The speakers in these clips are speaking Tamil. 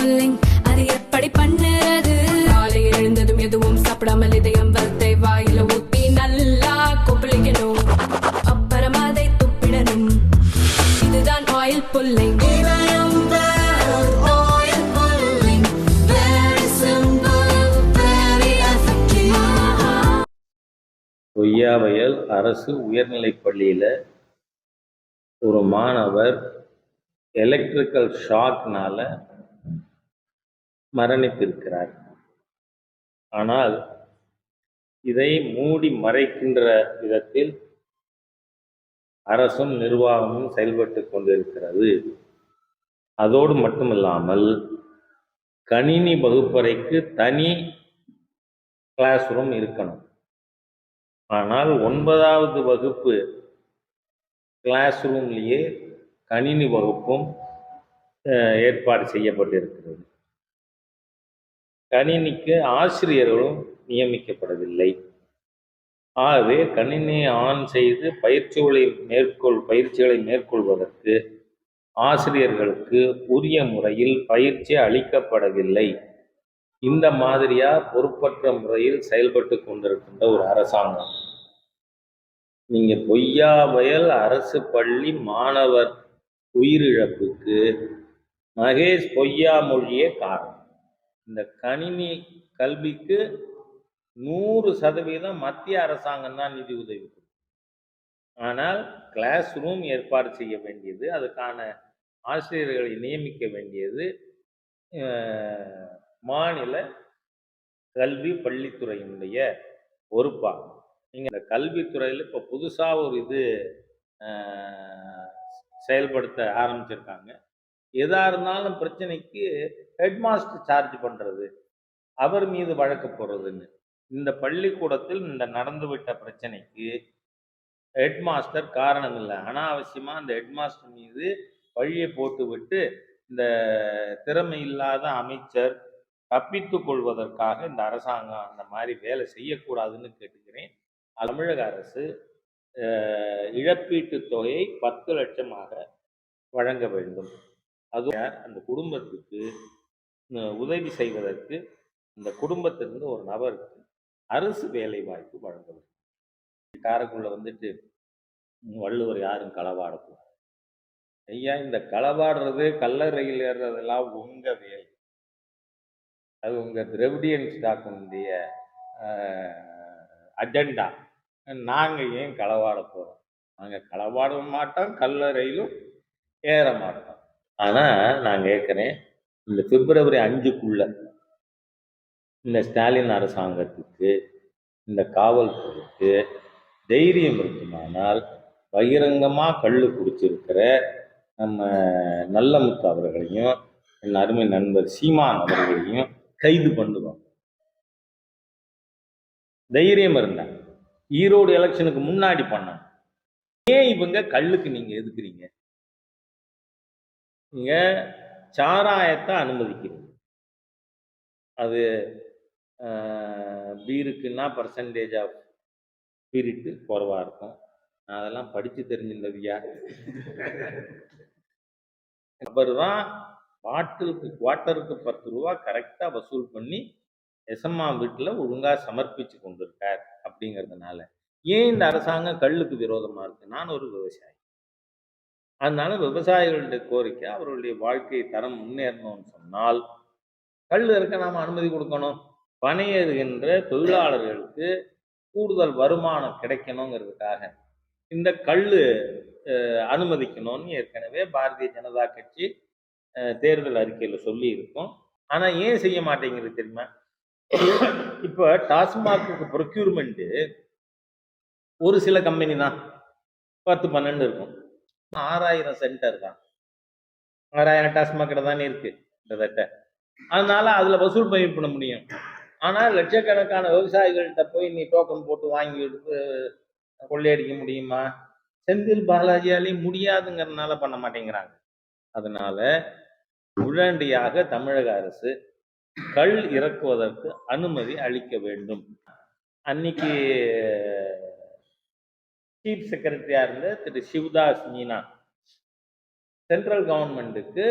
புல்லிங் அது எப்படி பண்ணுறது? காலை எழுந்ததும் எதுவும் சாப்பிடாமல் இதயம் வளர்த்தை வாயில ஊத்தி நல்லா கொப்பளிக்கணும். அப்புறம் அதை துப்பிடணும். இதுதான் ஆயில் புல்லிங் கொய்யாவயல் அரசு உயர்நிலைப் பள்ளியில் ஒரு மாணவர் எலக்ட்ரிக்கல் ஷாக்னால மரணித்திருக்கிறார். ஆனால் இதை மூடி மறைக்கின்ற விதத்தில் அரசும் நிர்வாகமும் செயல்பட்டு கொண்டிருக்கிறது. அதோடு மட்டுமில்லாமல் கணினி வகுப்பறைக்கு தனி கிளாஸ் ரூம் இருக்கணும். ஆனால் ஒன்பதாவது வகுப்பு கிளாஸ் ரூம்லேயே கணினி வகுப்பும் ஏற்பாடு செய்யப்பட்டிருக்கிறது. கணினிக்கு ஆசிரியர்களும் நியமிக்கப்படவில்லை. ஆகவே கணினியை ஆன் செய்து பயிற்சிகளை மேற்கொள் பயிற்சிகளை மேற்கொள்வதற்கு ஆசிரியர்களுக்கு உரிய முறையில் பயிற்சி அளிக்கப்படவில்லை. இந்த மாதிரியா பொறுப்பற்ற முறையில் செயல்பட்டு கொண்டிருக்கின்ற ஒரு அரசாங்கம். நீங்க பொய்யாவயல் அரசு பள்ளி மாணவர் உயிரிழப்புக்கு மகேஷ் பொய்யாமொழியே காரணம். இந்த கணினி கல்விக்கு நூறு சதவீதம் மத்திய அரசாங்கம் தான் நிதி உதவி ஆனால் கிளாஸ் ரூம் ஏற்பாடு செய்ய வேண்டியது அதுக்கான ஆசிரியர்களை நியமிக்க வேண்டியது மாநில கல்வி பள்ளித்துறையினுடைய பொறுப்பாகும். நீங்கள் இந்த கல்வித்துறையில் இப்போ புதுசாக ஒரு இது செயல்படுத்த ஆரம்பிச்சிருக்காங்க. எதாக இருந்தாலும் பிரச்சனைக்கு ஹெட் மாஸ்டர் சார்ஜ் பண்ணுறது அவர் மீது வழக்கு போடுறதுன்னு. இந்த பள்ளிக்கூடத்தில் இந்த நடந்துவிட்ட பிரச்சனைக்கு ஹெட் மாஸ்டர் காரணம் இல்லை. அனாவசியமாக அந்த ஹெட் மாஸ்டர் மீது வழியை போட்டுவிட்டு இந்த திறமை இல்லாத அமைச்சர் தப்பித்து கொள்வதற்காக இந்த அரசாங்கம் அந்த மாதிரி வேலை செய்யக்கூடாதுன்னு கேட்டுக்கிறேன். தமிழக அரசு இழப்பீட்டு இழப்பீட்டுத் தொகையை பத்து லட்சமாக வழங்க வேண்டும். அது அந்த குடும்பத்துக்கு உதவி செய்வதற்கு இந்த குடும்பத்திலிருந்து ஒரு நபருக்கு அரசு வேலை வாய்ப்பு வழங்க வேண்டும் காரைக்குள்ள வந்துட்டு வள்ளுவர் யாரும் களவாடக்கூடாது. ஐயா இந்த களவாடுறது கல்லறையில் ஏறுறதெல்லாம் உங்க வேலை. அது உங்க திரவிடியன்ஸ் டாக்குனுடைய அஜெண்டா. நாங்கள் ஏன் களவாட போறோம்? நாங்கள் களவாட மாட்டோம் கல்லறையிலும் ஏற மாட்டோம். ஆனால் நான் கேட்குறேன் இந்த பிப்ரவரி அஞ்சுக்குள்ள இந்த ஸ்டாலின் அரசாங்கத்துக்கு இந்த காவல்துறைக்கு தைரியம் இருக்குமானால் பகிரங்கமாக கல் குடிச்சிருக்கிற நம்ம நல்லமுத்து அவர்களையும் என் அருமை நண்பர் சீமான் அவர்களையும் கைது பண்ணுவோம். தைரியம் இருந்தாங்க ஈரோடு எலெக்ஷனுக்கு முன்னாடி பண்ணாங்க ஏன் இவங்க கல்லுக்கு நீங்க எதுக்குறீங்க? நீங்க சாராயத்தை அனுமதிக்கிறது. அது பீருக்குன்னா பர்சன்டேஜ் ஆஃப் ஸ்பிரிட்டு குறைவாக இருக்கும். நான் அதெல்லாம் படித்து தெரிஞ்சிருந்ததுயா அவர் தான் பாட்டிலுக்கு குவார்ட்டருக்கு பத்து ரூபா கரெக்டாக வசூல் பண்ணி எஸ்எம்மா வீட்டில் ஒழுங்காக சமர்ப்பிச்சு கொண்டிருக்கார் அப்படிங்கிறதுனால. ஏன் இந்த அரசாங்கம் கல்லுக்கு விரோதமாக இருக்குது நான் ஒரு விவசாயி. அதனால விவசாயிகளுடைய கோரிக்கை அவர்களுடைய வாழ்க்கை தரம் முன்னேறணும்னு சொன்னால் கல் இருக்க நாம் அனுமதி கொடுக்கணும். பணியேறுகின்ற தொழிலாளர்களுக்கு கூடுதல் வருமானம் கிடைக்கணுங்கிறதுக்காக இந்த கல் அனுமதிக்கணும்னு ஏற்கனவே பாரதிய ஜனதா கட்சி தேர்தல் அறிக்கையில் சொல்லி இருக்கும் ஆனால் ஏன் செய்ய மாட்டேங்கிறது தெரியுமா? இப்போ டாஸ்மாக்கு ப்ரொக்யூர்மெண்ட்டு ஒரு சில கம்பெனி தான். பத்து பன்னெண்டு இருக்கும். ஆறாயிரம் சென்டர் தான். ஆறாயிரம் டாஸ்மாக் கடை தானே இருக்கு கிட்டத்தட்ட. அதனால அதுல வசூல் பயிர் பண்ண முடியும். ஆனா லட்சக்கணக்கான விவசாயிகள்கிட்ட போய் நீ டோக்கன் போட்டு வாங்கி எடுத்து கொள்ளையடிக்க முடியுமா? செந்தில் பாலாஜியாலையும் முடியாதுங்கிறதுனால பண்ண மாட்டேங்கிறாங்க. அதனால உடனடியாக தமிழக அரசு கள் இறக்குவதற்கு அனுமதி அளிக்க வேண்டும். அன்னைக்கு சீஃப் செக்ரட்டரியாக இருந்த திரு சிவதாஸ் மீனா. சென்ட்ரல் கவர்மெண்ட்டுக்கு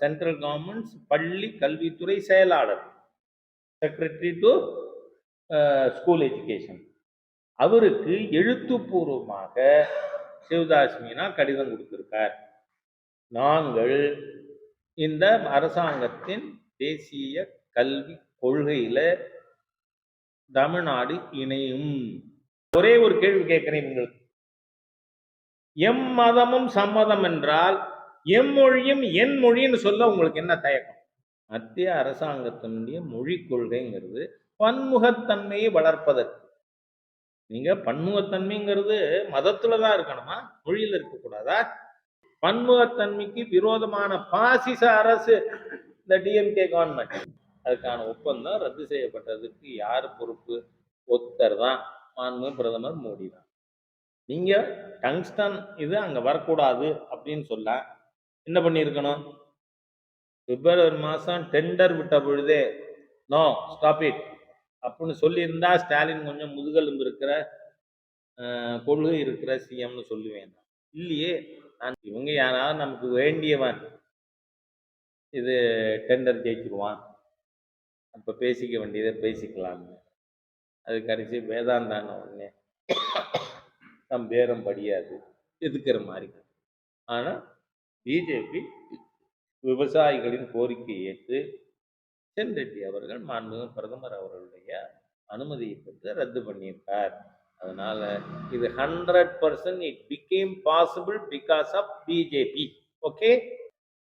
சென்ட்ரல் கவர்மெண்ட்ஸ் பள்ளி கல்வித்துறை செயலாளர். செக்ரட்டரி டு ஸ்கூல் எஜுகேஷன் அவருக்கு எழுத்துப்பூர்வமாக சிவதாஸ் மீனா கடிதம் கொடுத்திருக்கார். நாங்கள் இந்த அரசாங்கத்தின் தேசிய கல்வி கொள்கையில் தமிழ்நாடு இணையும். ஒரே ஒரு கேள்வி கேட்கிறேன் உங்களுக்கு. எம் மதமும் சம்மதம் என்றால் எம் மொழியும் என் மொழின்னு சொல்ல உங்களுக்கு என்ன தயக்கம்? மத்திய அரசாங்கத்தினுடைய மொழி கொள்கைங்கிறது பன்முகத்தன்மையை வளர்ப்பதற்கு. நீங்க பன்முகத்தன்மைங்கிறது மதத்துல தான் இருக்கணுமா? மொழியில இருக்கக்கூடாதா? பன்முகத்தன்மைக்கு விரோதமான பாசிச அரசு. இந்த டிஎம்கே கவர்மெண்ட் அதுக்கான ஒப்பந்தம் ரத்து செய்யப்பட்டதுக்கு யார் பொறுப்பு? ஒத்தர் தான். மாண்பு பிரதமர் மோடி தான் நீங்க டங்ஸ்டன் இது அங்க வரக்கூடாது அப்படின்னு சொல்ல என்ன பண்ணியிருக்கணும்? பிப்ரவரி மாதம் டெண்டர் விட்ட பொழுதே நோ ஸ்டாப் இட் அப்படின்னு சொல்லியிருந்தா ஸ்டாலின் கொஞ்சம் முதுகெலும்பு இருக்கிற கொழு கொள்கை இருக்கிற சிஎம்னு சொல்லுவேன். இல்லையே நான் இவங்க யாராவது நமக்கு வேண்டியவன். இது டெண்டர் ஜெயிச்சிருவான். அப்போ பேசிக்க வேண்டியதை பேசிக்கலாம்னு. அது கடைசி வேதாந்தான உடனே. நம் பேரம் படியாது. எதுக்கிற மாதிரி. ஆனால் பிஜேபி விவசாயிகளின் கோரிக்கையை ஏற்று சென் ரெட்டி அவர்கள் மாண்புமிகு பிரதமர் அவர்களுடைய அனுமதியை பெற்று ரத்து பண்ணியிருக்கார். அதனால இது hundred percent it become possible because of BJP okay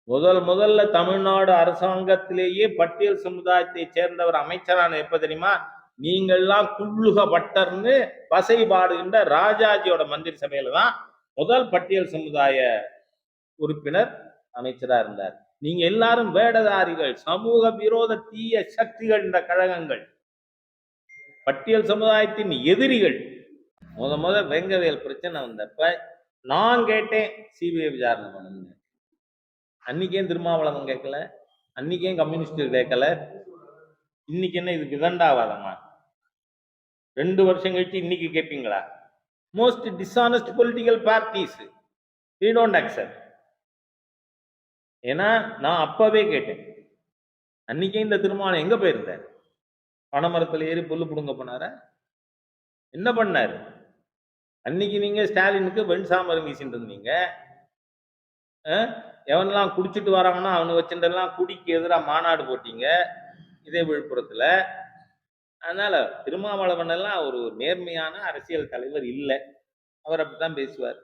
முதல் முதல்ல தமிழ்நாடு அரசாங்கத்திலேயே பட்டியல் சமுதாயத்தை சேர்ந்தவர் அமைச்சரான எப்ப தெரியுமா? நீங்கள்லாம் குள்ளுக பட்டர்னு வசை பாடுகின்ற ராஜாஜியோட மந்திரி சபையில தான் முதல் பட்டியல் சமுதாய உறுப்பினர் அமைச்சரா இருந்தார். நீங்க எல்லாரும் வேடதாரிகள் சமூக விரோத தீய சக்திகள் இந்த கழகங்கள் பட்டியல் சமுதாயத்தின் எதிரிகள். முத முத வெங்கவேல் பிரச்சனை வந்தப்ப நான் கேட்டேன் சிபிஐ விசாரணை பண்ணுங்க அன்னைக்கே திருமாவளவன் கேட்கல அன்னைக்கே கம்யூனிஸ்ட் கேட்கல இன்னைக்கு என்ன இது விதண்டாவாதமா? ரெண்டு வருஷம் கழிச்சு இன்னைக்கு கேட்பீங்களா most dishonest political parties we don't accept ஏன்னா நான் அப்பவே கேட்டேன். அன்னைக்கே இந்த திருமணம் எங்க போயிருந்தார்? பனைமரத்தில் ஏறி புல்லு பிடுங்க போனார? என்ன பண்ணாரு? அன்னைக்கு நீங்க ஸ்டாலினுக்கு வெண் வெண்சாமரம் வீசிட்டு இருந்தீங்க எவனெல்லாம் குடிச்சிட்டு வராங்கன்னா அவனை வச்சுட்டெல்லாம் குடிக்கு எதிராக மாநாடு போட்டீங்க. இதே விழுப்புரத்தில். அதனால் திருமாவளவன் எல்லாம் ஒரு நேர்மையான அரசியல் தலைவர் இல்லை. அவர் அப்படி தான் பேசுவார்.